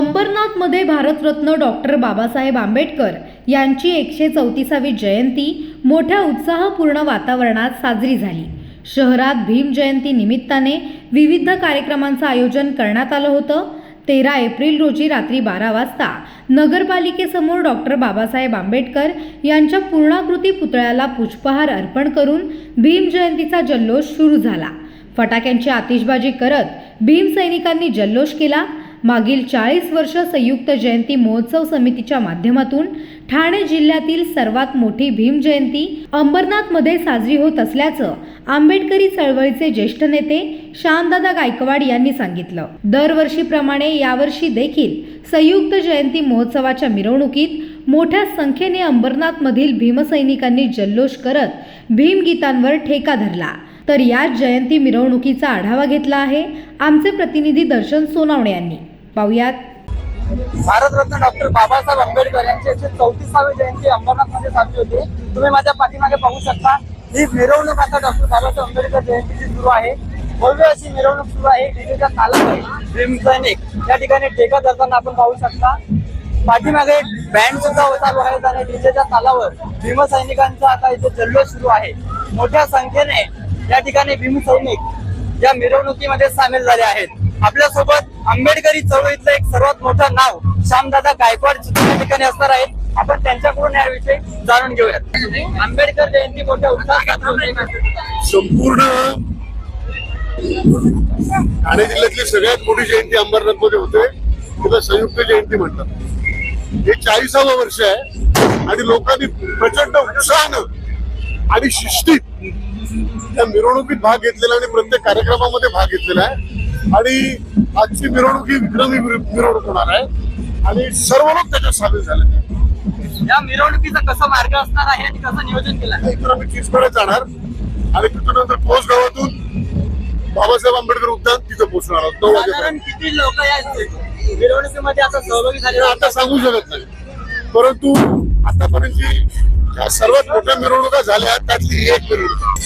अंबरनाथमध्ये भारतरत्न डॉक्टर बाबासाहेब आंबेडकर यांची एकशे चौतीसावी जयंती मोठ्या उत्साहपूर्ण वातावरणात साजरी झाली. शहरात भीम जयंती निमित्ताने विविध कार्यक्रमांचं आयोजन करण्यात आलं होतं. तेरा एप्रिल रोजी रात्री बारा वाजता नगरपालिकेसमोर डॉक्टर बाबासाहेब आंबेडकर यांच्या पूर्णाकृती पुतळ्याला पुष्पहार अर्पण करून भीम जयंतीचा जल्लोष सुरू झाला. फटाक्यांची आतिषबाजी करत भीम सैनिकांनी जल्लोष केला. मागील चाळीस वर्ष संयुक्त जयंती महोत्सव समितीच्या माध्यमातून ठाणे जिल्ह्यातील सर्वात मोठी भीमजयंती अंबरनाथमध्ये साजरी होत असल्याचं आंबेडकरी चळवळीचे ज्येष्ठ नेते श्यामदादा गायकवाड यांनी सांगितलं. दरवर्षीप्रमाणे यावर्षी देखील संयुक्त जयंती महोत्सवाच्या मिरवणुकीत मोठ्या संख्येने अंबरनाथमधील भीमसैनिकांनी जल्लोष करत भीमगीतांवर ठेका धरला. तर याच जयंती मिरवणुकीचा आढावा घेतला आहे आमचे प्रतिनिधी दर्शन सोनावणे यांनी. पाहुयात. भारतरत्न डॉक्टर बाबासाहेब आंबेडकर यांची एकशे चौतीसावी जयंती अंबरनाथमध्ये साजरी होती. तुम्ही माझ्या पाठीमागे पाहू शकता ही मिरवणूक आता डॉक्टर बाबासाहेब आंबेडकर जयंतीची सुरू आहे. भव्य अशी मिरवणूक सुरू आहे. डीजेच्या तालावर भीम सैनिक या ठिकाणी ठेका धरताना आपण पाहू शकता पाठीमागे बँड सुद्धा चालू आहेत आणि डीजेच्या तालावर भीमसैनिकांचा आता इथे जल्लोष सुरू आहे. मोठ्या संख्येने या ठिकाणी भीमसैनिक या मिरवणुकीमध्ये सामील झाले आहेत. आपल्यासोबत आंबेडकरी चळवळीतलं एक सर्वात मोठं नाव श्यामदादा गायकवाड या ठिकाणी असणार आहेत आपण त्यांच्याकडून याविषयी जाणून घेऊयात. आंबेडकर जयंती मोठ्या उत्साहात संपूर्ण ठाणे जिल्ह्यातली सगळ्यात मोठी जयंती अंबरनाथमध्ये होते. तिला संयुक्त जयंती म्हणतात. हे चाळीसावं वर्ष आहे. आणि लोकांनी प्रचंड उत्साहानं आणि शिस्तीत त्या मिरवणुकीत भाग घेतलेला आणि प्रत्येक कार्यक्रमामध्ये भाग घेतलेला आहे. आणि आजची मिरवणूक ही विक्रमी मिर- मिरवणूक होणार आहे. आणि सर्व लोक त्याच्यात सामील झाले. या मिरवणुकीचा कसा मार्ग असणार आहे? आणि कसं नियोजन केलं आहे? इथून आम्ही चिचपेढ्यात जाणार. आणि तिथून नंतर पोस्ट गावातून बाबासाहेब आंबेडकर उद्यान तिथं पोहोचणार आहोत. नऊ साधारण वाजेपर्यंत किती लोक या मिरवणुकीमध्ये आता सहभागी झाले? हे आता सांगू शकत नाही. परंतु आतापर्यंत ज्या सर्वात मोठ्या मिरवणुका झाल्या त्यातली एक मिरवणूक.